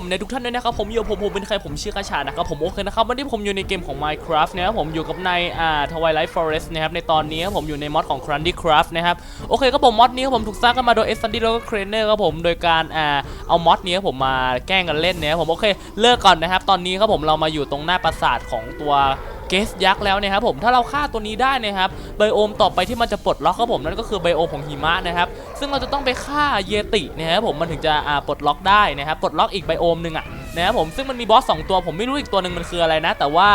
มในทุกท่านด้วยนะครับผมโยผมผมเป็นใครผมชื่อกาชานะครับผมโอเคนะครับวันนี้ผมอยู่ในเกมของ Minecraft นะครับผมอยู่กับในอ่า Twilight Forest นะครับในตอนนี้ผมอยู่ในมอดของ Crundy Craft นะครับโอเคครับผมมอดนี้ครับผมถูกสร้างขึ้นมาโดย s อ d แล้วก็ Craner ครับผมโดยการอ่าเอามอดนี้ผมมาแกล้งกันเล่นนะครับผมโอเคเลิกก่อนนะครับตอนนี้ครับผมเรามาอยู่ตรงหน้าปราสาทของตัวเกสยักษ์แล้วนะครับผมถ้าเราฆ่าตัวนี้ได้นะครับไบโอมต่อไปที่มันจะปลดล็อกครับผมนั่นก็คือไบโอมของหิมะนะครับซึ่งเราจะต้องไปฆ่าเยตินะครับผมมันถึงจะปลดล็อกได้นะครับปลดล็อกอีกไบโอมหนึ่งอะนะครับผมซึ่งมันมีบอสสองตัวผมไม่รู้อีกตัวหนึ่งมันคืออะไรนะ แต่ว่า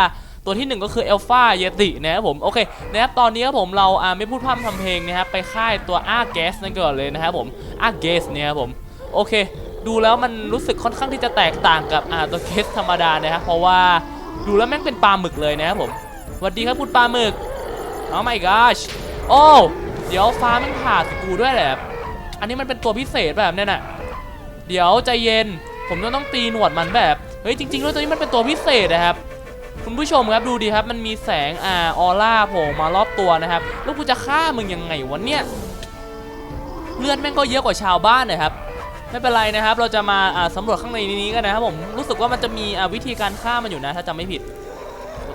ตัวที่หนึ่งก็คือเอลฟาเยตินะครับผมโอเคนะครับตอนนี้ครับผมเราอ่าไม่พูดพร่ำทำเพลงนะครับไปฆ่าตัวอาร์เกสนั่นก่อนเลยนะครับผมอาร์เกสเนี่ยครับผมโอเค ดูแล้วมันรู้สึกค่อนข้างที่จะแตกต่างกับอ่าตัวเกสธรรมดานะครับเพราะว่า ดูแล้วแม่งเป็นปลาหมึกเลยนะครับผมสวัสดีครับคุณปลาหมึกโอ้ my gosh โอ้เดี๋ยวฟ้ามันผ่าสกูด้วยแหละอันนี้มันเป็นตัวพิเศษแบบเนี้ยน่ะเดี๋ยวใจเย็น ผมต้องต้องตีหนวดมันแบบ เฮ้ยจริงๆแล้วตัวนี้มันเป็นตัวพิเศษนะครับ คุณผู้ชมครับดูดีครับ มันมีแสงอ่าออร่าโผล่มารอบตัวนะครับ แล้วกูจะฆ่ามึงยังไงวะเนี่ย เลือดแม่งก็เยอะกว่าชาวบ้านนะครับ ไม่เป็นไรนะครับ เราจะมาสำรวจข้างในนี้กันนะครับผมรู้สึกว่ามันจะมีวิธีการฆ่ามันอยู่นะ ถ้าจำไม่ผิด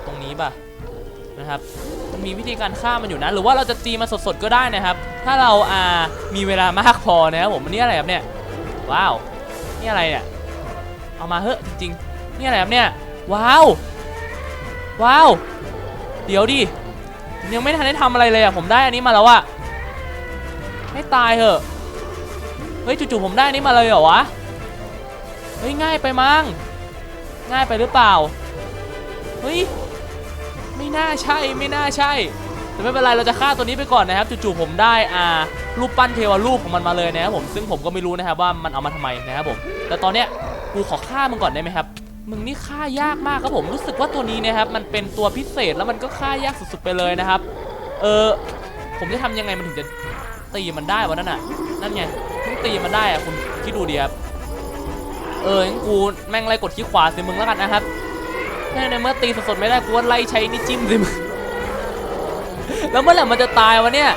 ตรงนี้ป่ะนะครับมันมีวิธีการฆ่ามันอยู่นะหรือว่าเราจะตีมันสดๆก็ได้นะครับ ถ้าเราอ่ามีเวลามากพอนะครับผมอันนี่อะไรครับเนี่ยว้าวนี่อะไรเนี่ยเอามาเฮ้อะจริงๆนี่อะไรครับเนี่ยว้าวว้าวเดี๋ยวดิยังไม่ทันได้ทำอะไรเลยอะผมได้อันนี้มาแล้วอะให้ตายเถอะ ฮ้ยจู่ๆผมได้นนี้มาเลยเหรอวะ เฮ้ยง่ายไปมั้ง ง่ายไปหรือเปล่า เฮ้ยไม่น่าใช่ไม่น่าใช่ แต่ไม่เป็นไรเราจะฆ่าตัวนี้ไปก่อนนะครับจู่ๆผมได้อ่ารูปปั้นเทวรูปของมันมาเลยนะครับผมซึ่งผมก็ไม่รู้นะครับว่ามันเอามาทำไมนะครับผม แต่ตอนเนี้ยกูขอฆ่ามึงก่อนได้ไหมครับมึงนี่ฆ่ายากมากครับผมรู้สึกว่าตัวนี้นะครับมันเป็นตัวพิเศษแล้วมันก็ฆ่ายากสุดๆไปเลยนะครับ เออผมจะทำยังไงมันถึงจะตีมันได้วะนั่นน่ะนั่นไง ตีมันได้อะคุณคิดดูดิครับเอองั้นกูแม่งไล่กดขี้ขวาสิมึงแล้วกันนะครับในเมื่อตีสดๆไม่ได้กูว่าไล่ใช้นี่จิ้มสิมึงแล้วเมื่อไหร่มันจะตายวะเนี่ย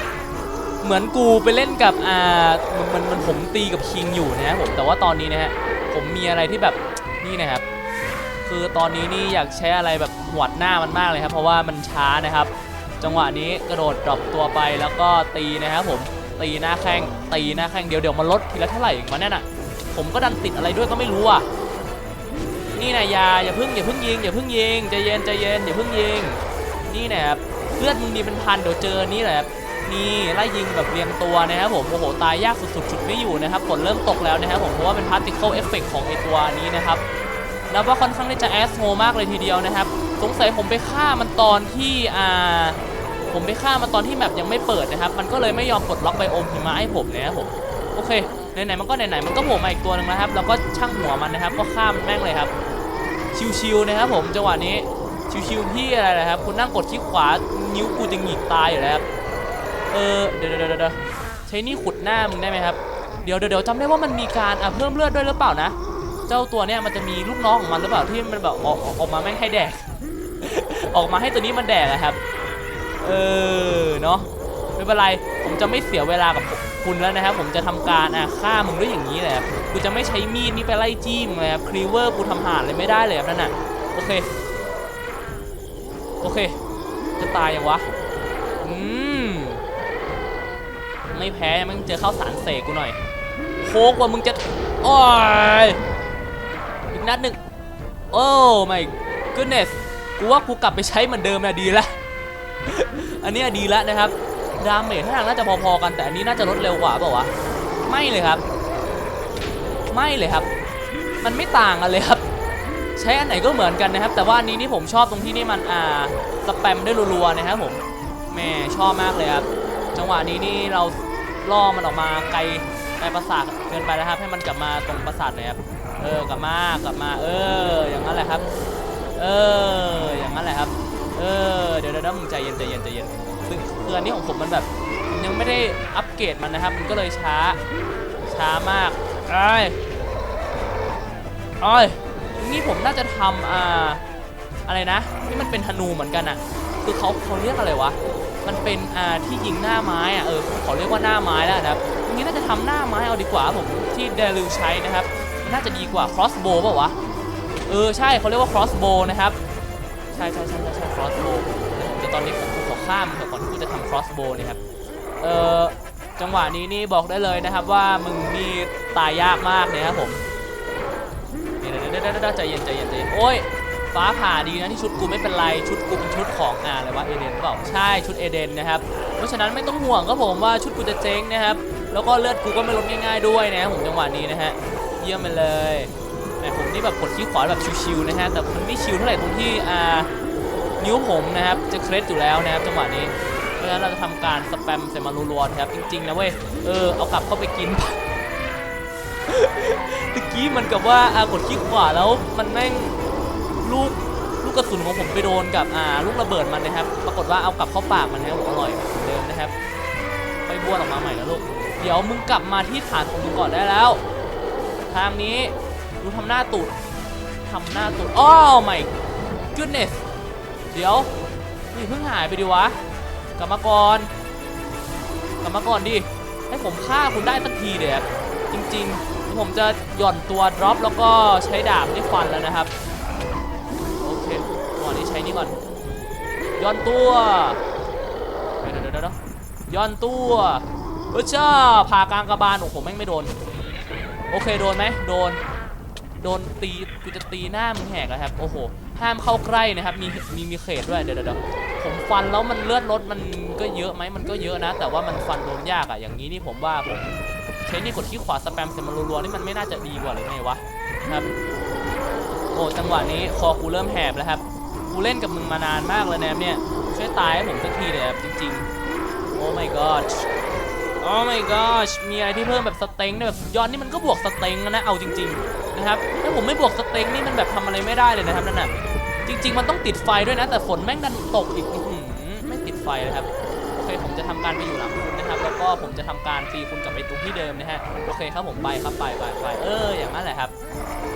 เหมือนกูไปเล่นกับอ่ามันมันมันผมตีกับคิงอยู่นะครับผมแต่ว่าตอนนี้นะฮะผมมีอะไรที่แบบนี่นะครับคือตอนนี้นี่อยากใช้อะไรแบบหวดหน้ามันมากเลยครับเพราะว่ามันช้านะครับ จังหวะนี้กระโดดดรอปตัวไปแล้วก็ตีนะครับผม ตีหน้าแข้งตีหน้าแข้งเดี๋ยวเดี๋ยวมันลดทีละเท่าไหร่มาเนี่ยน่ะ ผมก็ดันติดอะไรด้วยก็ไม่รู้อะนี่นะอยาอย่าพิ่งอย่าพิ่งยิงอย่าพิ่งยิงใจเย็นใจเย็นอย่าพิ่งยิง นี่นะครับเลือดมึงมีเป็นพันเดี๋ยวเจอนี่แหละนี่ไล่ยิงแบบเรียงตัวนะครับผมโอ้โหตายยากสุดๆจุดไม่อยู่นะครับฝนเริ่มตกแล้วนะครับผมเพราะว่าเป็นพาร์ติเคิลเอฟเฟกของไอตัวนี้นะครับนับว่าค่อนข้างที่จะแอสโฮมากเลยทีเดียวนะครับ สงสัยผมไปฆ่ามันตอนที่อ่า ผมไปฆ่ามันตอนที่แมปยังไม่เปิดนะครับ มันก็เลยไม่ยอมปลดล็อกไบโอมหิมะให้ผมนะครับผม โอเค ไหนๆมันก็ไหนๆมันก็โผล่มาอีกตัวหนึงนะครับแล้วก็ช่างหัวมันนะครับ ก็ฆ่ามันแม่งเลยครับ ชิวๆนะครับผมจังหวะนี้ ชิวๆพี่อะไรนะครับ คุณนั่งกดคลิกขวา นิ้วกูจะหงิกตายอยู่แล้วครับ เออ เดี๋ยวเดี๋ยวเดี๋ยวใช้นี่ขุดหน้ามึงได้ไหมครับ เดี๋ยวเดี๋ยวจำได้ว่ามันมีการอะเพิ่มเลือดด้วยหรือเปล่านะ เจ้าตัวเนี้ยมันจะมีลูกน้องของมันหรือเปล่าที่มันแบบออกออกออกมาแม่งให้แดก ออกมาให้ตัวนี้มันแดกอะครับ เออเนาะไม่เป็นไรผมจะไม่เสียเวลากับคุณแล้วนะครับ ผมจะทำการอะฆ่ามึงด้วยอย่างนี้แหละกูจะไม่ใช้มีดนี่ไปไล่จี้มึงเลยครับครีเวอร์กูทำหาเลยไม่ได้เลยครับนั่นน่ะโอเคโอเค จะตายยังวะอืมไม่แพ้มันเจอข้าวสารเสกกูหน่อยโคกว่ามึงจะโอ้ยอีกนัดหนึ่งโอ้ my goodness กูว่ากูกลับไปใช้เหมือนเดิมนะดีละ อันนี้ดีแล้วนะครับ ดาเมจท่าทางน่าจะพอๆกันแต่อันนี้น่าจะลดเร็วกว่าเปล่าวะ ไม่เลยครับ ไม่เลยครับ มันไม่ต่างกันเลยครับ ใช้อันไหนก็เหมือนกันนะครับ แต่ว่าอันนี้นี่ผมชอบตรงที่นี่มันอ่าสแปมได้รัวๆนะครับผมแม่ชอบมากเลยครับ จังหวะนี้นี่เราล่อมันออกมาไกลไกลประสาทเกินไปนะครับ ให้มันกลับมาตรงประสาทหน่อยครับเออกลับมากลับมา เออ อย่างนั้นแหละครับ เออ อย่างนั้นแหละครับ เออเดี๋ยวเดี๋ยวเดี๋ยวมึงใจเย็นใจเย็นใจเย็นซึ่งคืออันนี้ของผมมันแบบยังไม่ได้อัปเกรดมันนะครับ มันก็เลยช้า ช้ามากไอ้ยเอ้นี่ผมน่าจะทำอ่าอะไรนะที่มันเป็นธนูเหมือนกันอะคือเขาเขาเรียกอะไรวะมันเป็นอ่าที่ยิงหน้าไม้อะเออขาเรียกว่าหน้าไม้แล้วนะครับทีนี้น่าจะทำหน้าไม้เอาดีกว่าผมที่เดลิวใช้นะครับน่าจะดีกว่า crossbow เปล่าวะเออใช่เขาเรียกว่า crossbow นะครับ ช่ใช่ใช่ใช่ใช่ crossbow เดี๋ยวตอนนี้ผมกูขอข้ามเถอะก่อนที่กูจะทำ crossbow นี่ครับ เออจังหวะนี้นี่บอกได้เลยนะครับว่ามึงนี่ตายยากมากเนี่ยครับผมเดี๋ยวเดี๋ยวเดี๋ยวใจเย็นใจเย็นใจเย็นโอ้ยฟ้าผ่าดีนะที่ชุดกูไม่เป็นไรชุดกูเป็นชุดของอ่าอะไรวะเอเดนหรือเปล่าใช่ชุดเอเดนนะครับเพราะฉะนั้นไม่ต้องห่วงครับผมว่าชุดกูจะเจ๊งนะครับแล้วก็เลือดกูก็ไม่ลดง่ายๆด้วยนะผมจังหวะนี้นะฮะเยี่ยมไปเลย แหมผมนี่แบบกดขี้ขวาแบบชิวๆนะฮะแต่มันไม่ชิวเท่าไหร่ตรงที่อ่านิ้วผมนะครับจะเคล็ดอยู่แล้วนะครับจังหวะนี้เพราะฉะนั้นเราจะทำการสแปมใส่มารัวๆนะครับจริงๆนะเว้ยเออเอากลับเข้าไปกินตะกี้มันกับว่าอากดขี้ขวาแล้วมันแม่งลูกลูกกระสุนของผมไปโดนกับอ่าลูกระเบิดมันนะครับ ปรากฏว่าเอากลับเข้าปากมันนะอร่อยเหมือนเดิมนะครับ ไปบ้วนออกมาใหม่นะลูก เดี๋ยวมึงกลับมาที่ฐานของมึงก่อนได้แล้ว ทางนี้ ดูทำหน้าตูดทำหน้าตูดอ้อไม่ goodness เดี๋ยวนี่เพิ่งหายไปดิวะกลับมาก่อนกลับมาก่อนดิให้ผมฆ่าคุณได้สักทีเดี๋ยวจริงๆเดี๋ยวผมจะหย่อนตัว drop แล้วก็ใช้ดาบที่ฟันแล้วนะครับโอเคก่อนนี้ใช้นี่ก่อนย่อนตัวเดี๋ยวเดี๋ยวเดี๋ยวย่อนตัวเออจ้าผ่ากลางกระบาลโอ้โหแม่งไม่โดน โอเคโดนไหมโดน โดนตีกูจะตีหน้ามึงแหกแล้วครับ โอ้โห ห้ามเข้าใกล้นะครับ มีมีมีเขตด้วย เดี๋ยวเดี๋ยวผมฟันแล้วมันเลือดลดมันก็เยอะไหมมันก็เยอะนะ แต่ว่ามันฟันโดนยากอะอย่างนี้นี่ผมว่าผมใช้นี่กดที่ขวาสแปมเสร็จมันรัวๆนี่มันไม่น่าจะดีกว่าหรือไงวะครับ โอ้จังหวะนี้คอกูเริ่มแหบแล้วครับ กูเล่นกับมึงมานานมากเลยนะเนี่ย ช่วยตายให้ผมสักทีเลยครับจริง ๆ โอ้ my god โอ้ my gosh มีอะไรที่เพิ่มแบบสเต็งด้วยแบบสุดยอดนี่มันก็บวกสเต็งนะเอาจริง ๆ นะครับ ถ้าผมไม่บวกสเต็งนี่มันแบบทำอะไรไม่ได้เลยนะครับนั่นน่ะ จริง ๆ มันต้องติดไฟด้วยนะ แต่ฝนแม่งดันตกอีกหือไม่ติดไฟเลยครับ โอเค ผมจะทำการไปอยู่หลังคุณนะครับ แล้วก็ผมจะทำการตีคุณกลับไปตรงที่เดิมนะฮะ โอเคครับผมไปครับไปไปไปเออ อย่างนั้นแหละครับ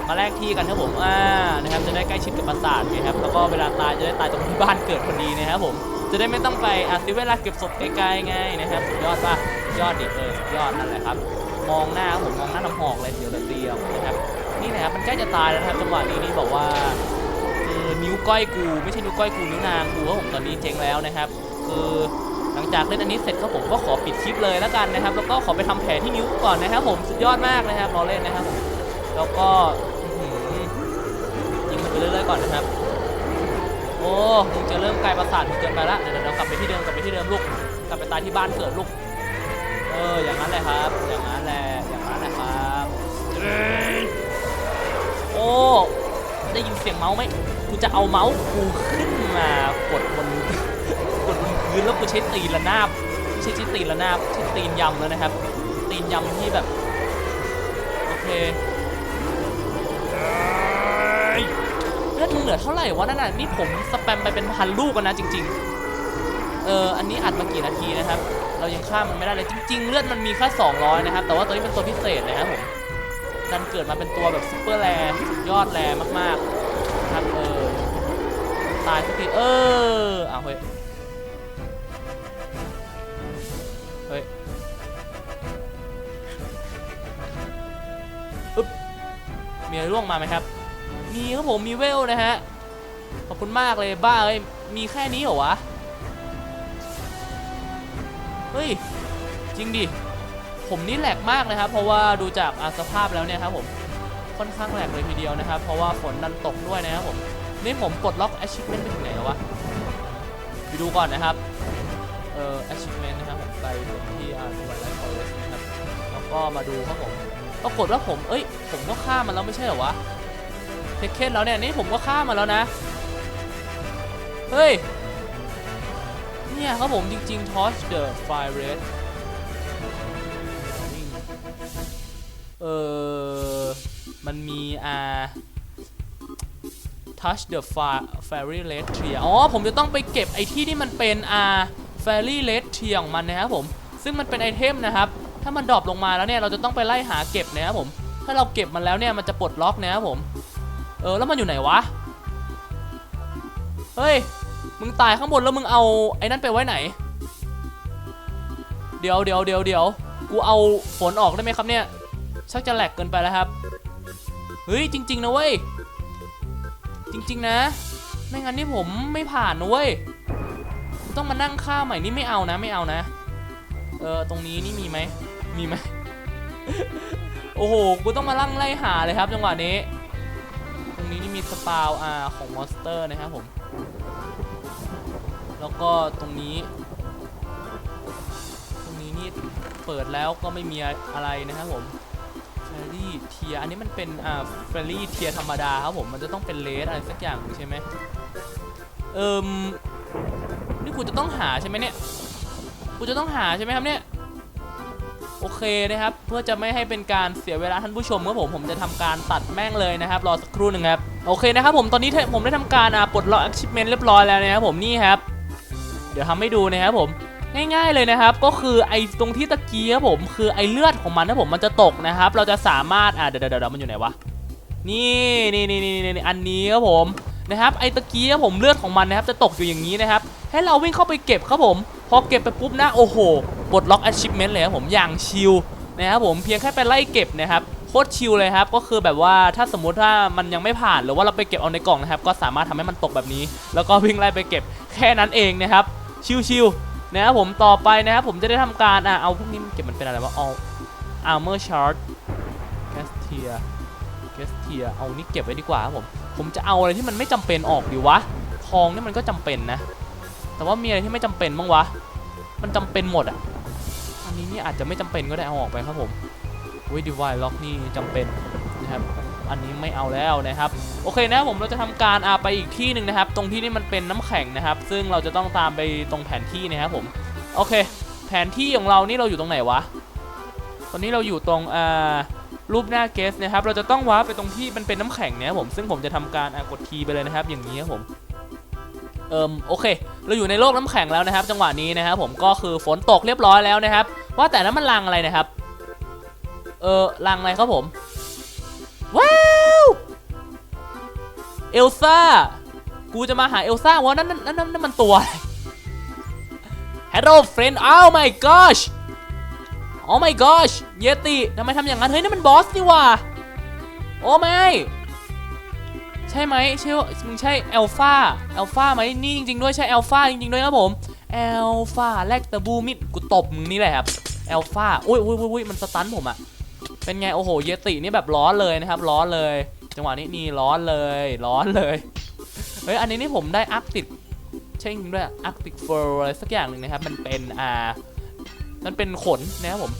มาแลกที่กันครับผม อ่า นะครับ จะได้ใกล้ชิดกับปราสาทไงครับ แล้วก็เวลาตายจะได้ตายตรงที่บ้านเกิดพอดีนะครับผม จะได้ไม่ต้องไปอะซื้อเวลาเก็บศพไกลๆไงนะครับ สุดยอดป่ะยอดดิเออสุดยอดนั่นแหละครับมองหน้าผมมองหน้าน้ำหอกเลยเดี๋ยวจะเตียวนะครับ ใกล้จะตายแล้วนะครับจังหวะนี้นี่บอกว่าเออนิ้วก้อยกู ไม่ใช่นิ้วก้อยกูนิ้วนางกูว่าผมตอนนี้เจ๊งแล้วนะครับ คือหลังจากเล่นอันนี้เสร็จก็ผมก็ขอปิดคลิปเลยแล้วกันนะครับ แล้วก็ขอไปทำแผลที่นิ้วก่อนนะครับ ผมสุดยอดมากนะครับรอเล่นนะครับ แล้วก็ยิงมันไปเรื่อยๆก่อนนะครับโอ้มึงจะเริ่มกลายประสาทมึงเกินไปละเดี๋ยวเดี๋ยวกลับไปที่เดิมกลับไปที่เดิมลูกกลับไปตายที่บ้านเกิดลูกเอออย่างนั้นแหละครับ อย่างนั้นแหละอย่างนั้นแหละครับ ได้ยินเสียงเมาส์ไหมกูจะเอาเมาส์กูขึ้นมากดบนกดบนพื้นแล้วกูใช้ตีนระนาบไม่ใช่ใช้ตีนระนาบใช้ตีนยำแล้วนะครับ ตีนยำที่แบบโอเคเอ้ยเลือดมึงเหลือเท่าไหร่วะนั่นน่ะนี่ผมสแปมไปเป็นพันลูกแล้วนะจริง ๆ เอออันนี้อัดมากี่นาทีนะครับ เรายังฆ่ามันไม่ได้เลยจริง ๆ เลือดมันมีแค่200นะครับแต่ว่าตัวนี้เป็นตัวพิเศษนะครับผม ดันเกิดมาเป็นตัวแบบซุปเปอร์แรร์ยอดแรร์มากๆครับเออ ตายสักทีเอออาเฮ้ย เฮ้ยอึ๊บมีอะไรร่วงมาไหมครับ มีครับผมมีเวลนะฮะ ขอบคุณมากเลยบ้าเอ้ย มีแค่นี้เหรอวะ เฮ้ย จริงดิ ผมนี่แหลกมากนะครับ เพราะว่าดูจากอาสภาพแล้วเนี่ยครับผมค่อนข้างแหลกเลยทีเดียวนะครับ เพราะว่าฝนดันตกด้วยนะครับผมนี่ผมปลดล็อก achievement ไปถึงไหนแล้ววะไปดูก่อนนะครับเอ่อ achievement นะครับผมไปที่อ่า Twilight Forest นะครับแล้วก็มาดูครับผมปรากฏว่าผมเอ้ยผมก็ฆ่ามันแล้วไม่ใช่เหรอวะเทคเคนแล้วเนี่ยนี่ผมก็ฆ่ามาแล้วนะเฮ้ยเนี่ยครับผมจริงๆ Touch the Fire Red เออมันมีอ่า Touch the far fairy Red Tree อ๋อ ผมจะต้องไปเก็บไอที่ที่มันเป็นอ่า Fairy Red Tree ของมันนะครับผม ซึ่งมันเป็นไอเทมนะครับ ถ้ามันดรอปลงมาแล้วเนี่ย เราจะต้องไปไล่หาเก็บนะครับผม ถ้าเราเก็บมันแล้วเนี่ย มันจะปลดล็อกนะครับผม เออ แล้วมันอยู่ไหนวะ เฮ้ย มึงตายข้างบนแล้วมึงเอาไอ้นั่นไปไว้ไหน เดี๋ยวเดี๋ยวเดี๋ยวเดี๋ยว กูเอาฝนออกได้ไหมครับเนี่ย ชักจะแหลกเกินไปแล้วครับ เฮ้ยจริง ๆ นะเว้ย จริง ๆ นะ ไม่งั้นนี่ผมไม่ผ่านนะเว้ย ต้องมานั่งฆ่าใหม่นี่ไม่เอานะไม่เอานะ เออตรงนี้นี่มีไหม มีไหม โอ้โห กูต้องมาลั่งไล่หาเลยครับ จังหวะนี้ ตรงนี้นี่มีสปาวอาของมอนสเตอร์นะครับผม แล้วก็ตรงนี้ตรงนี้นี่เปิดแล้วก็ไม่มีอะไรนะครับผม รรี่เทียอันนี้มันเป็นอ่าเฟรรี่เทียธรรมดาครับผมมันจะต้องเป็นเลสอะไรสักอย่างหนึ่งใช่ไหมเอิมนี่กูจะต้องหาใช่ไหมเนี่ยกูจะต้องหาใช่ไหมครับเนี่ยโอเคนะครับเพื่อจะไม่ให้เป็นการเสียเวลาท่านผู้ชมครับผมผมจะทำการตัดแม่งเลยนะครับรอสักครู่หนึ่งครับโอเคนะครับผมตอนนี้ผมได้ทำการปลดล็อก achievement เรียบร้อยแล้วนะครับผมนี่ครับเดี๋ยวทำให้ดูนะครับผม ง่าย ๆเลยนะครับ ก็คือไอ้ตรงที่ตะกี้ครับผมคือไอ้เลือดของมันนะผมมันจะตกนะครับ เราจะสามารถอ่าเดี๋ยวเดี๋ยวเดี๋ยวมันอยู่ไหนวะนี่นี่นี่นี่นี่อันนี้ครับผมนะครับไอ้ตะกี้ครับผมเลือดของมันนะครับจะตกอยู่อย่างนี้นะครับ ให้เราวิ่งเข้าไปเก็บครับผม พอเก็บไปปุ๊บนะโอ้โหปลดล็อก achievement เลยครับผมอย่างชิลนะครับผมเพียงแค่ไปไล่เก็บนะครับโคตรชิลเลยครับก็คือแบบว่าถ้าสมมุติว่ามันยังไม่ผ่านหรือว่าเราไปเก็บเอาในกล่องนะครับ ก็สามารถทำให้มันตกแบบนี้ แล้วก็วิ่งไล่ไปเก็บแค่นั้นเองนะครับชิวๆ นะครับผมต่อไปนะครับผมจะได้ทำการอะเอาพวกนี้มันเก็บมันเป็นอะไรวะ all armor shard gas tier gas tier เอานี่เก็บไว้ดีกว่าครับผมผมจะเอาอะไรที่มันไม่จำเป็นออกดีวะทองนี่มันก็จำเป็นนะ แต่ว่ามีอะไรที่ไม่จำเป็นบ้างวะมันจำเป็นหมดอะอันนี้นี่อาจจะไม่จำเป็นก็ได้เอาออกไปครับผมวิดีวายล็อกนี่จำเป็นนะครับ อันนี้ไม่เอาแล้วนะครับ โอเคนะครับผมเราจะทำการอาไปอีกที่หนึ่งนะครับ ตรงที่นี่มันเป็นน้ำแข็งนะครับ ซึ่งเราจะต้องตามไปตรงแผนที่นะครับผม โอเค แผนที่ของเรานี่เราอยู่ตรงไหนวะ ตอนนี้เราอยู่ตรงอ่ารูปหน้าเกสนะครับ เราจะต้องว้าร์ปไปตรงที่มันเป็นน้ำแข็งเนี่ยครับผม ซึ่งผมจะทำการอากดทีไปเลยนะครับ อย่างนี้ครับผม เอิมโอเค เราอยู่ในโลกน้ำแข็งแล้วนะครับ จังหวะนี้นะครับผม ก็คือฝนตกเรียบร้อยแล้วนะครับ ว่าแต่นั้นมันรังอะไรนะครับ เออรังอะไรครับผม ว้าวเอลซ่ากูจะมาหาเอลซ่าวะนั่นนั่นนั่นนั่นมันตัวอะไร Hello friend oh my gosh oh my gosh เยติทำไมทำอย่างนั้น เฮ้ยนั่นมันบอสนี่ว่าโอ้ไม่ ใช่ไหมใช่ว่ามึงใช่เอลฟาเอลฟาไหมนี่จริง ๆ ด้วยใช่เอลฟาจริง ๆ ด้วยครับผมเอลฟาแลกตะบูมิดกูตบมึงนี่แหละครับเอลฟาอุ้ยอุ้ยอุ้ยอุ้ยมันสตันผมอะ เป็นไงโอ้โหเยตินี่แบบร้อนเลยนะครับ ร้อนเลย จังหวะนี้นี่ร้อนเลย ร้อนเลยเฮ้ยอันนี้นี่ผมได้อาร์กติกใช่จริงด้วยอาร์กติกเฟอร์อะไรสักอย่างหนึ่งนะครับ มันเป็นอ่ามันเป็นขนนะครับผม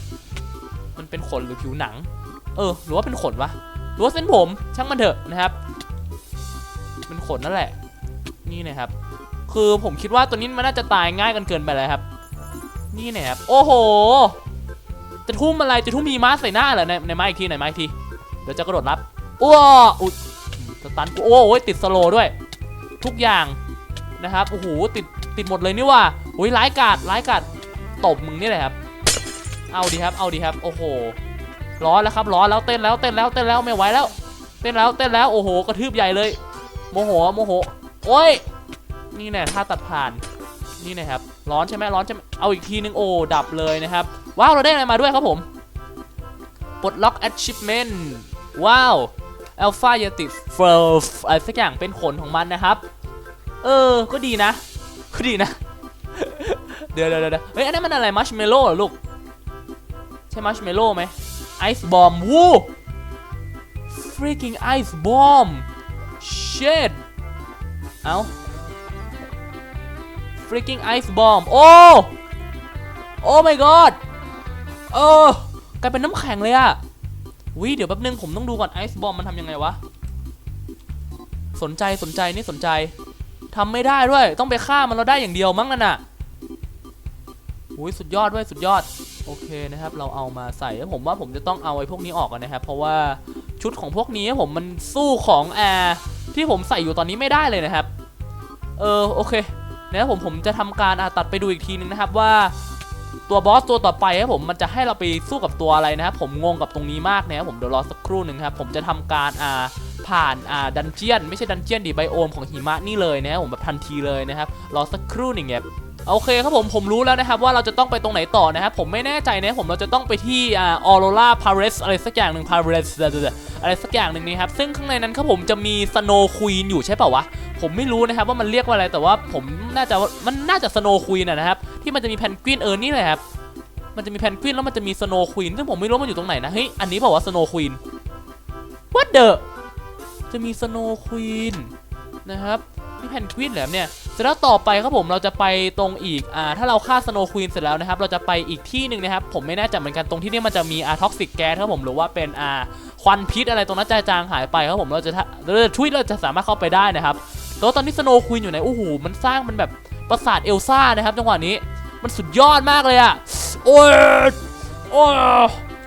มันเป็นขนหรือผิวหนัง เออ หรือว่าเป็นขนวะหรือว่าเส้นผมช่างมันเถอะนะครับเป็นขนนั่นแหละ นี่นะครับ คือผมคิดว่าตัวนี้มันน่าจะตายง่ายกันเกินไปเลยครับ นี่นะครับ โอ้โห จะทุ่มอะไรจะทุ่มมีมาใส่หน้าเหรอในในไม้อีกทีไหนไม้อีกทีเดี๋ยวจะกระโดดรับอ้วอุ๊ยสตันกูโอ้โหติดสโลว์ด้วย ทุกอย่างนะครับโอ้โหติดติดหมดเลยนี่ว่าโอ้ยร้ายกาดร้ายกาดตบมึงนี่แหละครับ เอาดีครับ เอาดีครับ โอ้โห ร้อนแล้วครับ ร้อนแล้วเต้นแล้วเต้นแล้วเต้นแล้วไม่ไหวแล้ว เต้นแล้วเต้นแล้วโอ้โหกระทืบใหญ่เลย โมโหโมโห โอ้ย นี่แน่ท่าตัดผ่าน นี่นะครับ ร้อนใช่ไหมร้อนใช่ไหมเอาอีกทีนึงโอ้ดับเลยนะครับ ว้าว เราได้อะไรมาด้วยครับผมปลดล็อก achievement ว้าว alpha yeti fur อะไรสักอย่างเป็นขนของมันนะครับ เออ ก็ดีนะ ก็ดีนะ เดี๋ยวเดี๋ยวเดี๋ยวเฮ้ย อันนั้นมันอะไรมัชเมลโล่หรอลูก ใช่มัชเมลโล่ไหมไอซ์บอมวู freaking ice bomb shit เอา freaking ice bomb โอ้โอ้ my god เออกลายเป็นน้ำแข็งเลยอะวิเดี๋ยวแป๊บนึงผมต้องดูก่อนไอซ์บอมมันทำยังไงวะ สนใจสนใจนี่สนใจทำไม่ได้ด้วย ต้องไปฆ่ามันเราได้อย่างเดียวมั้งนั่นน่ะอุ้ยสุดยอดด้วยสุดยอด โอเคนะครับ เราเอามาใส่แล้วผมว่าผมจะต้องเอาไอ้พวกนี้ออกกันนะครับ เพราะว่าชุดของพวกนี้ผมมันสู้ของแอร์ที่ผมใส่อยู่ตอนนี้ไม่ได้เลยนะครับ เออโอเค นะครับผมผมจะทำการตัดไปดูอีกทีนึงนะครับว่าตัวบอสตัวต่อไปครับผมมันจะให้เราไปสู้กับตัวอะไรนะครับผมงงกับตรงนี้มากนะครับผมเดี๋ยวรอสักครู่หนึ่งครับผมจะทำการอ่าผ่านอ่าดันเจียนไม่ใช่ดันเจียนดิไบโอมของหิมะนี่เลยนะครับผมแบบทันทีเลยนะครับรอสักครู่หนึ่งครับ โอเคครับผมผมรู้แล้วนะครับว่าเราจะต้องไปตรงไหนต่อนะครับผมไม่แน่ใจนะผมเราจะต้องไปที่อ่าออโรราพาเรสอะไรสักอย่างหนึ่งพาเรสอะไรสักอย่างหนึ่งนะครับซึ่งข้างในนั้นครับผมจะมีสโนควีนอยู่ใช่เปล่าวะผมไม่รู้นะครับว่ามันเรียกว่าอะไรแต่ว่าผมน่าจะมันน่าจะสโนควีนนะครับที่มันจะมีแพนกวินเออนี่เลยครับมันจะมีแพนกวินแล้วมันจะมีสโนควีนซึ่งผมไม่รู้มันอยู่ตรงไหนนะเฮ้ยอันนี้เปล่าวะสโนควีน what the จะมีสโนควีนนะครับ นี่แพนกวินเหรอเนี่ยเสร็จแล้วต่อไปครับผมเราจะไปตรงอีกอ่าถ้าเราฆ่าสโนว์ควีนเสร็จแล้วนะครับเราจะไปอีกที่หนึ่งนะครับผมไม่แน่ใจเหมือนกันตรงที่นี่มันจะมีอาท็อกซิกแก๊สครับผมหรือว่าเป็นอาควันพิษอะไรตรงนั้นจะจางหายไปครับผมเราจะเราจะทวิตเราจะสามารถเข้าไปได้นะครับแต่ว่าตอนนี้สโนว์ควีนอยู่ไหนโอ้โหมันสร้างมันแบบปราสาทเอลซ่านะครับจังหวะนี้มันสุดยอดมากเลยอะโอ้ยโอ้ย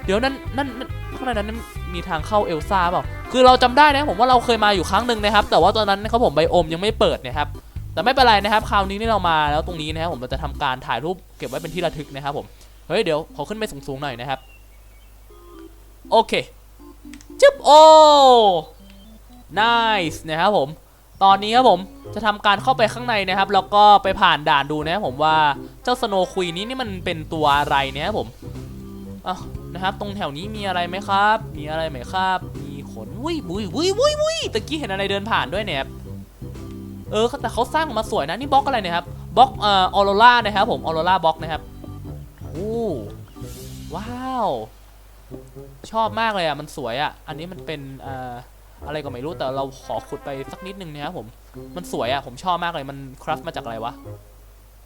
เดี๋ยวนั่นนั่นนั่นข้างในนั้นนั่น มีทางเข้าเอลซ่าเปล่าคือเราจำได้นะผมว่าเราเคยมาอยู่ครั้งหนึ่งนะครับ แต่ว่าตอนนั้นนะครับผมไบโอมยังไม่เปิดนะครับแต่ไม่เป็นไรนะครับ คราวนี้นี่เรามาแล้วตรงนี้นะครับผมเราจะทำการถ่ายรูปเก็บไว้เป็นที่ระทึกนะครับผมเฮ้ยเดี๋ยวขอขึ้นไปสูงๆหน่อยนะครับโอเคจึ๊บโอ้ nice นะครับผม ตอนนี้ครับผมจะทำการเข้าไปข้างในนะครับ แล้วก็ไปผ่านด่านดูนะครับผมว่าเจ้าสโนควีนนี้นี่มันเป็นตัวอะไรเนี่ยครับผมอะ นะครับ ตรงแถวนี้มีอะไรไหมครับ มีอะไรไหมครับ มีขนวุ้ยวุ้ยวุ้ยวุ้ยวุ้ยตะกี้เห็นอะไรเดินผ่านด้วยเนี่ยเออแต่เขาสร้างมาสวยนะนี่บล็อกอะไรนี่ยครับบล็อกเอ่อออโรรานะครับผมออโรราบล็อกนะครับโอ้ว้าว ชอบมากเลยอะมันสวยอะ อันนี้มันเป็นเอ่ออะไรก็ไม่รู้แต่เราขอขุดไปสักนิดนึงนะครับผมมันสวยอะ่ะผมชอบมากเลยมันคราฟมาจากอะไรวะ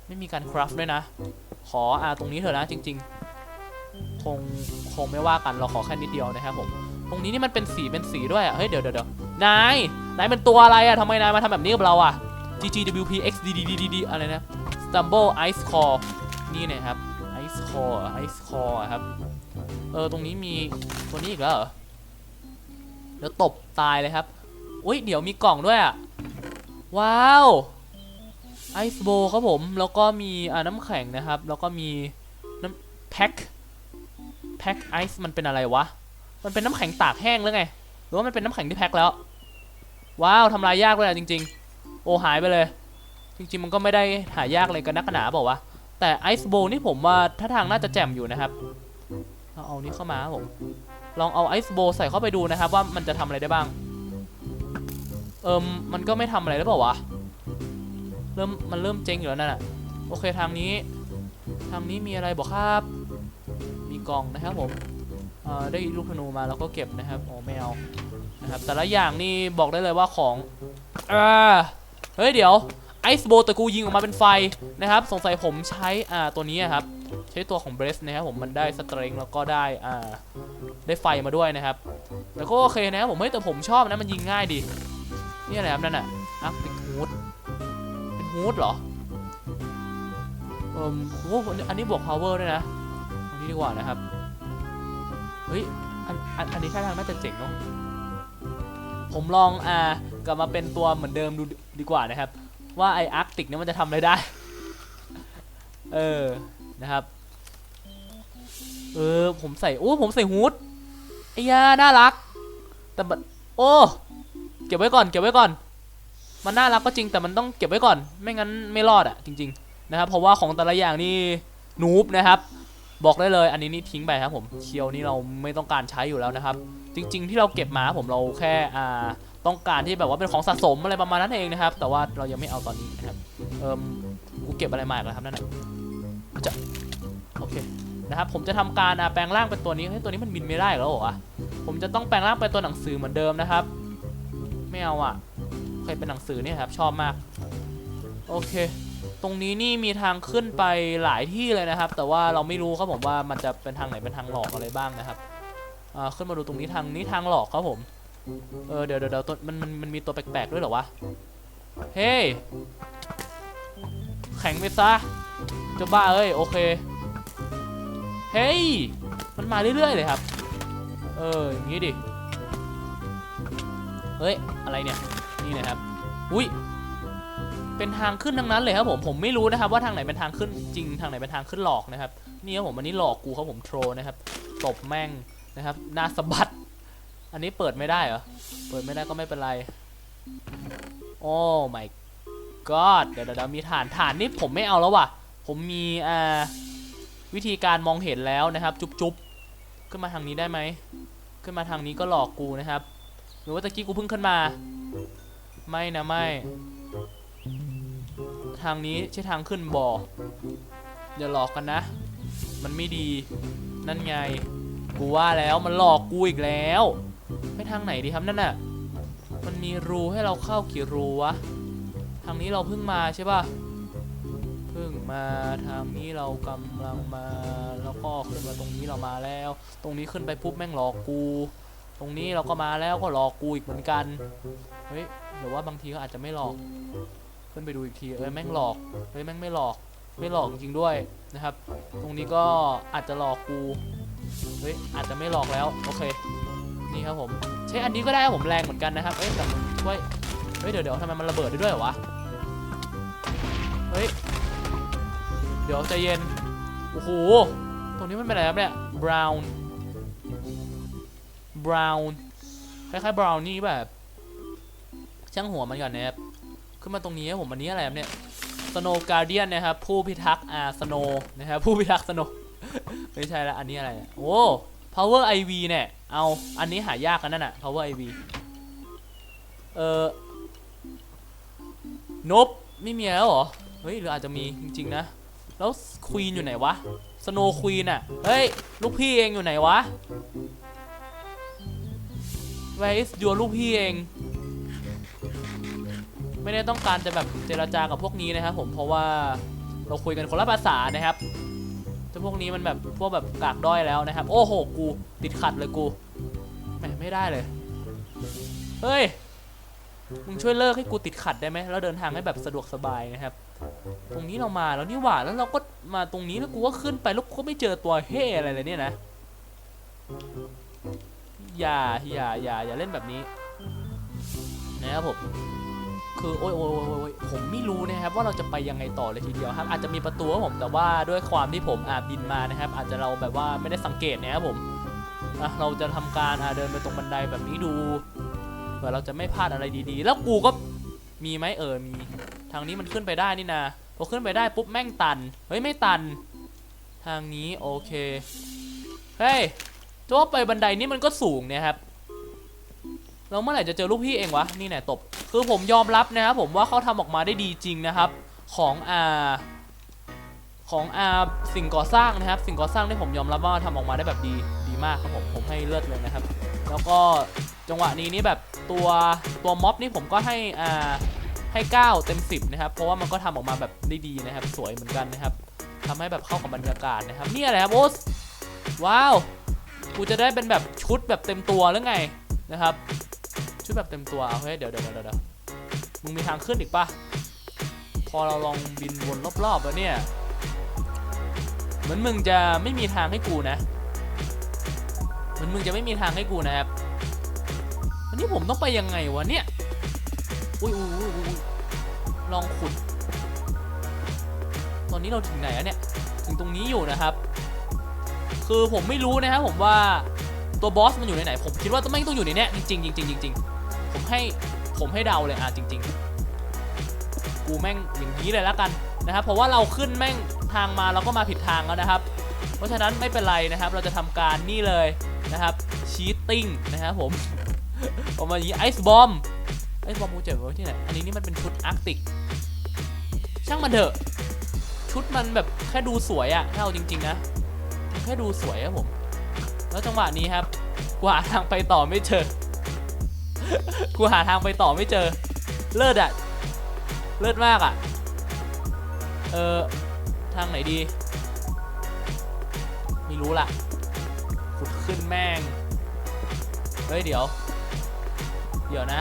ไม่มีการคราฟด้วยนะ ขออ่าตรงนี้เถอะนะจริง ๆ คงคงไม่ว่ากันเราขอแค่นิดเดียวนะครับผมตรงนี้นี่มันเป็นสีเป็นสีด้วยอะเฮ้ยเดี๋ยวเดี๋ยวนายนายเป็นตัวอะไรอะ่ะทำไมนายมาทำแบบนี้กับเราอะ่ะ GGWP XDDDD อะไรนะ Stumble Ice Core นี่นะครับ Ice Core Ice Core ครับ เออ ตรงนี้มีตัวนี้อีกแล้วเหรอ เดี๋ยวตบตายเลยครับ อุ้ยเดี๋ยวมีกล่องด้วยอะ ว้าวไอซ์โบครับผม แล้วก็มีอ่าน้ำแข็งนะครับ แล้วก็มีน้ำแพ็ค แพ็คไอซ์มันเป็นอะไรวะ มันเป็นน้ำแข็งตากแห้งหรือไง หรือว่ามันเป็นน้ำแข็งที่แพ็คแล้ว ว้าวทำลายยากเลยอะจริง ๆ โอ้หายไปเลย จริง ๆ มันก็ไม่ได้หายากเลยกันนักหนาบอกว่าวะแต่ไอซ์โบนี่ผมว่าท่าทางน่าจะแจ่มอยู่นะครับเอาเอานี้เข้ามาผม ลองเอาไอซ์โบใส่เข้าไปดูนะครับ ว่ามันจะทำอะไรได้บ้าง เอิมมันก็ไม่ทำอะไรหรือเปล่าวะ เริ่มมันเริ่มเจ๊งอยู่แล้วนั่นแหะโอเคทางนี้ ทางนี้มีอะไรบอกครับ กล่องนะครับผมได้ลูกธนูมาแล้วก็เก็บนะครับโอ้ไม่เอานะครับแต่ละอย่างนี่บอกได้เลยว่าของอ่าเฮ้ยเดี๋ยวไอซ์โบแต่กูยิงออกมาเป็นไฟนะครับ สงสัยผมใช้อ่าตัวนี้ครับ ใช้ตัวของเบรสนะครับผมมันได้สเตรงแล้วก็ได้อ่าได้ไฟมาด้วยนะครับ แต่ก็โอเคนะครับผมเฮ้ยแต่ผมชอบนะมันยิงง่ายดีนี่อะไรครับนั่นน่ะอาร์ติกฮูดเป็นฮูดเหรอเอ่มโอ้อันนี้บวก power ด้วยนะ นี้ดีกว่านะครับ เฮ้ย อันอันอันนี้ท่าทางน่าจะเจ๋งเนาะ ผมลองอ่ากลับมาเป็นตัวเหมือนเดิมดูดีกว่านะครับ ว่าไออาร์ติกเนี่ยมันจะทำอะไรได้ เออ นะครับ เออ ผมใส่ โอ้ ผมใส่ฮูดไอ้ยาน่ารัก แต่มันโอ้ เก็บไว้ก่อน เก็บไว้ก่อน มันน่ารักก็จริงแต่มันต้องเก็บไว้ก่อน ไม่งั้นไม่รอดอะจริง ๆ นะครับ เพราะว่าของแต่ละอย่างนี่นูบนะครับ บอกได้เลยอันนี้นี่ทิ้งไปครับผมเคียวนี่เราไม่ต้องการใช้อยู่แล้วนะครับ จริง ๆ ที่เราเก็บมาผมเราแค่อ่าต้องการที่แบบว่าเป็นของสะสมอะไรประมาณนั้นเองนะครับ แต่ว่าเรายังไม่เอาตอนนี้นะครับเอิมกูเก็บอะไรมาอีกแล้วครับนั่นน่ะจะโอเคนะครับผมจะทำการอะแปลงร่างเป็นตัวนี้เฮ้ยตัวนี้มันบินไม่ได้แล้วเหรอผมจะต้องแปลงร่างเป็นตัวหนังสือเหมือนเดิมนะครับ ไม่เอาอะเคยเป็นหนังสือเนี่ยครับชอบมาก โอเค ตรงนี้นี่มีทางขึ้นไปหลายที่เลยนะครับ แต่ว่าเราไม่รู้ครับผมว่ามันจะเป็นทางไหนเป็นทางหลอกอะไรบ้างนะครับอ่าขึ้นมาดูตรงนี้ทางนี้ทางหลอกครับผมเออเดี๋ยวเดี๋ยวตัวมันมันมันมีตัวแปลกๆด้วยเหรอวะเฮ้ยแข็งไปซะเจ้าบ้าเอ้ยโอเคเฮ้ยมันมาเรื่อยๆเลยครับ เอออย่างนี้ดิเฮ้ยอะไรเนี่ยนี่นะครับอุ้ย เป็นทางขึ้นทั้งนั้นเลยครับผมผมไม่รู้นะครับว่าทางไหนเป็นทางขึ้นจริงทางไหนเป็นทางขึ้นหลอกนะครับนี่ครับผมอันนี้หลอกกูครับผมโทรนะครับตบแม่งนะครับหน้าสะบัด อันนี้เปิดไม่ได้เหรอเปิดไม่ได้ก็ไม่เป็นไรโอ้ my god เดี๋ยวเดี๋ยวเดี๋ยวมีฐานฐานนี่ผมไม่เอาแล้วว่ะ ผมมีอ่าวิธีการมองเห็นแล้วนะครับ จุ๊บจุ๊บขึ้นมาทางนี้ได้ไหมขึ้นมาทางนี้ก็หลอกกูนะครับ หรือว่าตะกี้กูเพิ่งขึ้นมา ไม่นะไม่ ทางนี้ใช่ทางขึ้นบ่ออย่าหลอกกันนะ มันไม่ดีนั่นไง กูว่าแล้วมันหลอกกูอีกแล้ว ไปทางไหนดีครับนั่นน่ะ มันมีรูให้เราเข้ากี่รูวะ ทางนี้เราเพิ่งมาใช่ป่ะเพิ่งมาทางนี้เรากำลังมา แล้วก็ขึ้นมาตรงนี้เรามาแล้ว ตรงนี้ขึ้นไปปุ๊บแม่งหลอกกู ตรงนี้เราก็มาแล้วก็หลอกกูอีกเหมือนกัน เฮ้ยหรือว่าบางทีก็อาจจะไม่หลอก ขึ้นไปดูอีกทีเอ้ยแม่งหลอกเฮ้ยแม่งไม่หลอก ไม่หลอกจริงด้วยนะครับ ตรงนี้ก็อาจจะหลอกกูเฮ้ยอาจจะไม่หลอกแล้วโอเคนี่ครับผมใช้อันนี้ก็ได้ผมแรงเหมือนกันนะครับเอ้ยแต่ช่วยเฮ้ยเดี๋ยวเดี๋ยวทำไมมันระเบิดได้ด้วยหรอวะเฮ้ยเดี๋ยวใจเย็นโอ้โหตรงนี้มันเป็นอะไรครับเนี่ย brown brown คล้ายๆ brown นี่แบบช่างหัวมันก่อนนะครับ ขึ้นมาตรงนี้ผมอันนี้อะไรเนี่ย snow guardian นะครับผู้พิทักษ์อ่า snow นะครับผู้พิทักษ์ snow ไม่ใช่ละอันนี้อะไรอะโอ้ power iv เนี่ยเอาอันนี้หายากกันนั่นน่ะ power iv เออนบไม่มีแล้วเหรอ เฮ้ยหรืออาจจะมีจริงๆนะ แล้วควีนอยู่ไหนวะสโนควีนอะเฮ้ย ลูกพี่เองอยู่ไหนวะ Where is your ลูกพี่เอง ไม่ได้ต้องการจะแบบเจรจากับพวกนี้นะครับผมเพราะว่าเราคุยกันคนละภาษานะครับแต่พวกนี้มันแบบพวกแบบกากด้อยแล้วนะครับ โอ้โหกูติดขัดเลยกูแหมไม่ได้เลยเฮ้ยมึงช่วยเลิกให้กูติดขัดได้ไหมแล้วเดินทางให้แบบสะดวกสบายนะครับ ตรงนี้เรามาแล้วนี่หว่าแล้วเราก็มาตรงนี้แล้วกูก็ขึ้นไปแล้วกูก็ไม่เจอตัวเฮ่อะไรเลยเนี่ยนะอย่าอย่าอย่าอย่าเล่นแบบนี้นะครับผม คือโอ้ยโอ้ยโอ้ยโอ้ยผมไม่รู้นะครับว่าเราจะไปยังไงต่อเลยทีเดียวครับ อาจจะมีประตูครับผมแต่ว่าด้วยความที่ผมอาบินมานะครับ อาจจะเราแบบว่าไม่ได้สังเกตนะครับผมเราจะทำการเดินไปตรงบันไดแบบนี้ดูเผื่อเราจะไม่พลาดอะไรดีๆ แล้วกูก็มีไหมเออมี ทางนี้มันขึ้นไปได้นี่นะพอขึ้นไปได้ปุ๊บแม่งตันเฮ้ยไม่ตัน ทางนี้โอเคเฮ้ยจะว่าไปบันไดนี่มันก็สูงเนี่ยครับ แล้วเมื่อไหร่จะเจอลูกพี่เองวะ นี่แน่ตบ คือผมยอมรับนะครับผมว่าเขาทำออกมาได้ดีจริงนะครับ ของอาของอาสิ่งก่อสร้างนะครับ สิ่งก่อสร้างที่ผมยอมรับว่าทำออกมาได้แบบดีดีมากครับผมผมให้เลือดเลยนะครับ แล้วก็จังหวะนี้นี่แบบตัวตัวม็อบนี่ผมก็ให้อ่าให้ 9 เต็ม 10 นะครับ เพราะว่ามันก็ทำออกมาแบบได้ดีนะครับ สวยเหมือนกันนะครับทำให้แบบเข้ากับบรรยากาศนะครับ นี่อะไรครับโอ๊สว้าว กูจะได้เป็นแบบชุดแบบเต็มตัวหรือไง นะครับชุดแบบเต็มตัวเอาเฮ้ยเดี๋ยวเดี๋ยวเดี๋ยวเดี๋ยวมึงมีทางขึ้นอีกปะพอเราลองบินวนรอบๆแล้วเนี่ยเหมือนมึงจะไม่มีทางให้กูนะเหมือนมึงจะไม่มีทางให้กูนะครับอันนี้ผมต้องไปยังไงวะเนี่ยอุ้ยอุ้ยอุ้ยลองขุด ตอนนี้เราถึงไหนอะเนี่ย ถึงตรงนี้อยู่นะครับ คือผมไม่รู้นะครับผมว่า ตัวบอสมันอยู่ในไหนผมคิดว่าต้องไม่งต้องอยู่ในเนี้ยจริงๆจริงๆจริงๆผมให้ผมให้เดาเลยอะจริง ๆ กูแม่งอย่างนี้เลยแล้วกันนะครับเพราะว่าเราขึ้นแม่งทางมาเราก็มาผิดทางแล้วนะครับ เพราะฉะนั้นไม่เป็นไรนะครับ เราจะทำการนี่เลยนะครับชีตติ้งนะครับผมประมาณนี้ไอซ์บอมไอ้บอมกูเจ็บไว้ที่ไหนอันนี้นี่มันเป็นชุดอาร์กติกช่างมันเถอะชุดมันแบบแค่ดูสวยอะถ้าเอาจริง ๆ นะ แค่ดูสวยครับผม แล้วจังหวะนี้ครับกูหาทางไปต่อไม่เจอ กูหาทางไปต่อไม่เจอ เลิศอะเลิศมากอะเออทางไหนดี ไม่รู้ล่ะขุดขึ้นแม่ง เฮ้ยเดี๋ยว เดี๋ยวนะ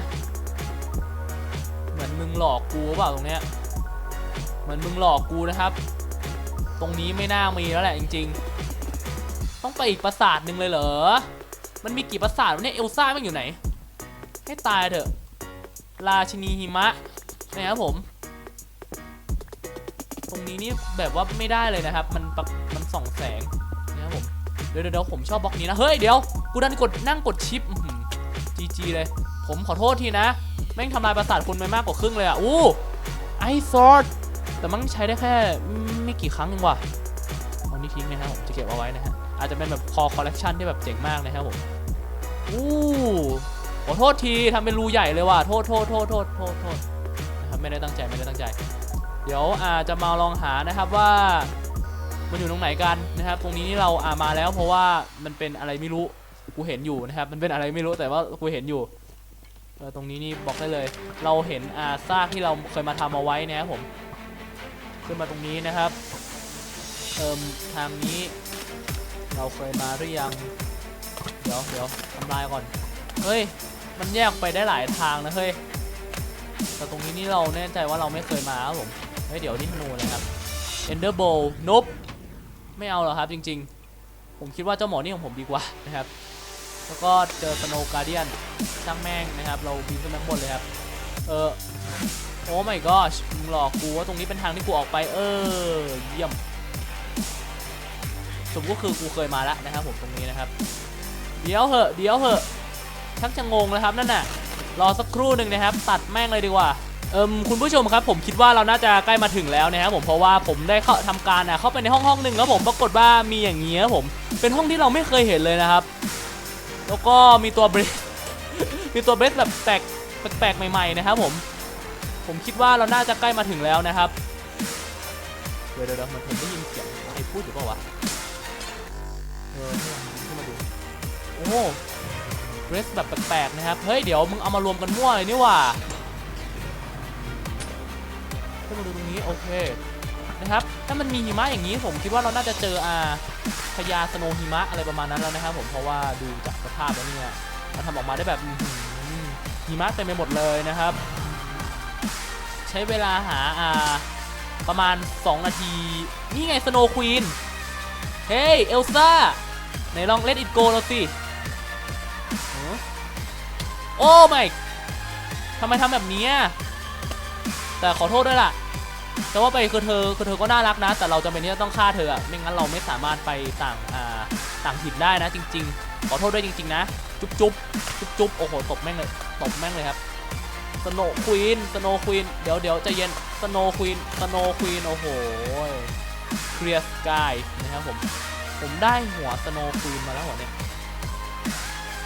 เหมือนมึงหลอกกูเปล่าตรงเนี้ย เหมือนมึงหลอกกูนะครับ ตรงนี้ไม่น่ามีแล้วแหละจริง ๆ ต้องไปอีกปราสาทหนึ่งเลยเหรอ มันมีกี่ปราสาทวะเนี่ยเอลซ่ามันอยู่ไหน ให้ตายเถอะ ราชินีหิมะนะครับผม ตรงนี้นี่แบบว่าไม่ได้เลยนะครับ มันมันส่องแสงนะครับผม เดี๋ยวเดี๋ยวผมชอบบล็อกนี้นะ เฮ้ยเดี๋ยว กูดันกดนั่งกดชิปจีจีเลย ผมขอโทษทีนะ แม่งทำลายประสาทคุณไปมากกว่าครึ่งเลยอะ อู้ไอซอร์ดแต่มันใช้ได้แค่ไม่กี่ครั้งเองว่ะเอานี่ทิ้งนะครับผมจะเก็บเอาไว้นะฮะ อาจจะเป็นแบบคอคอลเลกชันที่แบบเจ๋งมากนะครับผมอู้ขอโทษทีทำเป็นรูใหญ่เลยว่ะโทษโทษโทษโทษโทษโทษนะครับไม่ได้ตั้งใจไม่ได้ตั้งใจ เดี๋ยวอาจจะมาลองหานะครับว่ามันอยู่ตรงไหนกันนะครับ ตรงนี้นี่เราอามาแล้วเพราะว่ามันเป็นอะไรไม่รู้กูเห็นอยู่นะครับ มันเป็นอะไรไม่รู้แต่ว่ากูเห็นอยู่ตรงนี้นี่บอกได้เลย เราเห็นอาซากที่เราเคยมาทำเอาไว้นะครับผม ขึ้นมาตรงนี้นะครับเอิมทางนี้ เราเคยมาหรือยัง เดี๋ยวเดี๋ยวทำลายก่อน เฮ้ย มันแยกไปได้หลายทางนะเฮ้ย แต่ตรงนี้นี่เราแน่ใจว่าเราไม่เคยมาครับผม เฮ้ย เดี๋ยวนี่ธนูนะครับ Ender Bow นุบไม่เอาหรอกครับจริง ๆ ผมคิดว่าเจ้าหมอนี่ของผมดีกว่านะครับ แล้วก็เจอ Snow Guardian ช่างแม่งนะครับ เราบินขึ้นไปข้าบนเลยครับ เออโอ้ my gosh มึงหลอกกูว่าตรงนี้เป็นทางที่กูออกไป เออ เยี่ยม สมก็คือกูเคยมาแล้วนะครับผมตรงนี้นะครับ เดี๋ยวเหอะเดี๋ยวเหอะชักจะงงแล้วครับนั่นน่ะรอสักครู่หนึ่งนะครับ ตัดแม่งเลยดีกว่าเอิมคุณผู้ชมครับผมคิดว่าเราน่าจะใกล้มาถึงแล้วนะครับผมเพราะว่าผมได้เข้าทำการอะเข้าไปในห้องห้องหนึ่งแล้วผมปรากฏว่ามีอย่างนี้ครับผมเป็นห้องที่เราไม่เคยเห็นเลยนะครับ แล้วก็มีตัวเบรสมีตัวเบรสแบบแปลกแปลกใหม่ๆนะครับผมผมคิดว่าเราน่าจะใกล้มาถึงแล้วนะครับเดี๋ยวเดี๋ยวเดี๋ยวเหมือนผมได้ยินเสียงใครพูดอยู่เปล่าวะ เออขึ้นมาดูโอ้เดรสแบบแปลกๆนะครับ เฮ้ย เดี๋ยวมึงเอามารวมกันมั่วเลยนี่ว่าขึ้นมาดูตรงนี้โอเคนะครับ ถ้ามันมีหิมะอย่างนี้ผมคิดว่าเราน่าจะเจออาพญาสโนหิมะอะไรประมาณนั้นแล้วนะครับผมเพราะว่าดูจากสภาพแล้วเนี่ยมันทำออกมาได้แบบหิมะเต็มไปหมดเลยนะครับ ใช้เวลาหาอาประมาณ 2 นาที นี่ไงสโนควีน เฮ้ยเอลซ่าไหนลองเล่นอิดโกเราสิโอ้ไม่ทำไมทำแบบนี้แต่ขอโทษด้วยล่ะ แต่ว่าไปคือเธอคือเธอก็น่ารักนะ แต่เราจำเป็นที่จะต้องฆ่าเธออะไม่งั้นเราไม่สามารถไปต่างอ่าต่างถิ่นได้นะ จริง ๆ ขอโทษด้วยจริง ๆ นะ จุ๊บจุ๊บจุ๊บจุ๊บโอ้โหตบแม่งเลยตบแม่งเลยครับสโนควีนสโนควีนเดี๋ยวเดี๋ยวใจเย็นสโนควีนสโนควีนโอ้โห เคลียร์สกายนะครับผม ผมได้หัวสโนควีนมาแล้วหัวเนี่ย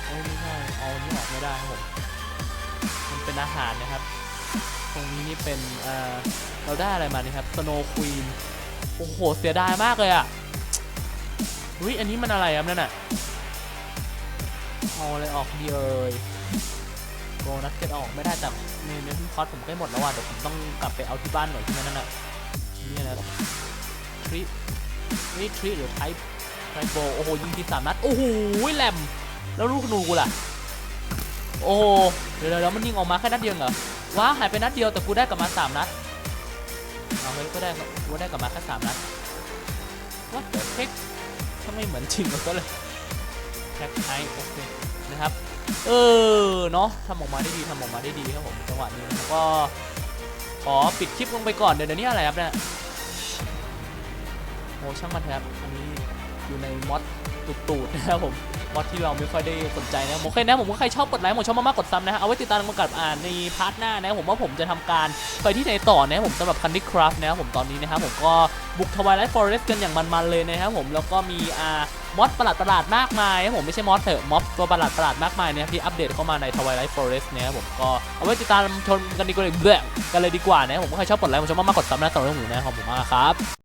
เอ้ยไม่ใช่เอาอนี้ออกไม่ได้ครับผม มันเป็นอาหารนะครับ ตรงนี้นี่เป็นเอ่อเราได้อะไรมานี่ครับ Snow Queen โอ้โห เสียดายมากเลยอะ่ะอุ้ยอันนี้มันอะไรครับนั่นน่ะเอาอะไรออกดีเอ่ยโกนักเก็ตออกไม่ได้แต่ในในทุ่คอสผมใกล้หมดแล้วอะเดี๋ยวผมต้องกลับไปเอาที่บ้านหน่อยที่นั่นน่ะนี่อะไร ทรินี่ทริหรือไทไทโบโอ้โหยิงทีสามนัดโอ้โหแหลมแล้วลูกธนูกูล่ะ โอ้โหเดี๋ยวเดี๋ยวมันยิงออกมาแค่นัดเดียวเหรอว้าหายไปนัดเดียวแต่กูได้กลับมาสามนัดเอาเฮ้ยก็ได้กูได้กลับมาแค่สามนัดว่าเดี๋ยวเช็คถ้าไม่เหมือนจริงก็เลยแท็กไอโอเคนะครับเออเนาะทำออกมาได้ดีทำออกมาได้ดีครับผมจังหวะนี้แล้วก็ขอปิดคลิปลงไปก่อนเดี๋ยวเดี๋ยวนี้อะไรครับเนี่ย อ้ช่างมันเถอะครับอันนี้อยู่ในมอดตูดๆนะครับผมมอดที่เราไม่ค่อยได้สนใจนะโอเคนะผมก็ใครชอบกดไลค์ผมชอบมากๆกดซับนะฮะเอาไว้ติดตามกันกับอ่านในพาร์ทหน้านะผมว่าผมจะทำการไปที่ไหนต่อนะผมสำหรับ Candy Crush นะครับผมตอนนี้นะครับผมก็บุกทวายไลท์ฟอเรสต์กันอย่างมันๆเลยนะครับผมแล้วก็มีอ่ามอดประหลาดๆมากมายนะผมไม่ใช่มอดเถอะม็อบตัวประหลาดๆมากมายนะครับที่อัปเดตเข้ามาในทวายไลท์ฟอเรสต์นะครับผมก็เอาไว้ติดตามชมกันดีกว่าเลยกันเลยดีกว่านะผมก็ใครชอบกดไลค์ผมชอบมากๆกดซับนะสำหรับผมนะครับขอบคุณมากครับ